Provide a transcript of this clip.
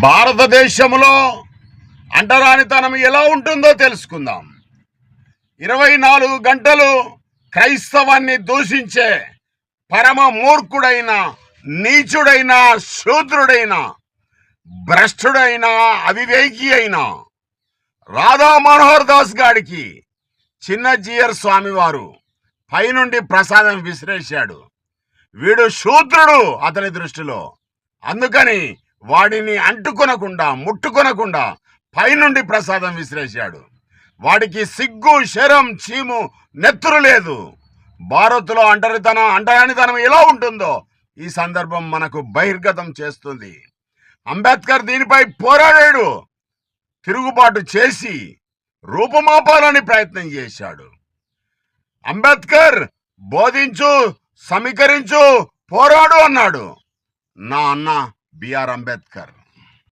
భారతదేశంలో అంటరానితనం ఎలా ఉంటుందో తెలుసుకుందాం. ఇరవై నాలుగు గంటలు క్రైస్తవాన్ని దూషించే పరమ మూర్ఖుడైన నీచుడైన శూద్రుడైన భ్రష్టుడైన అవివేకి అయిన రాధా మనోహర్ దాస్ గాడికి చిన్న జియర్ స్వామివారు పైనుండి ప్రసాదం విసిరేశాడు. వీడు శూద్రుడు అతని దృష్టిలో. అందుకని వాడిని అంటుకొనకుండా ముట్టుకొనకుండా పైనుండి ప్రసాదం విసిరేశాడు. వాడికి సిగ్గు శరం చీము నెత్తురు లేదు. భారత్లో అంటరితనం అంటరానితనం ఎలా ఉంటుందో ఈ సందర్భం మనకు బహిర్గతం చేస్తుంది. అంబేద్కర్ దీనిపై పోరాడాడు. తిరుగుబాటు చేసి రూపుమాపాలని ప్రయత్నం చేశాడు. అంబేద్కర్ బోధించు సమీకరించు పోరాడు అన్నాడు. నా అన్న బిఆర్ అంబేద్కర్.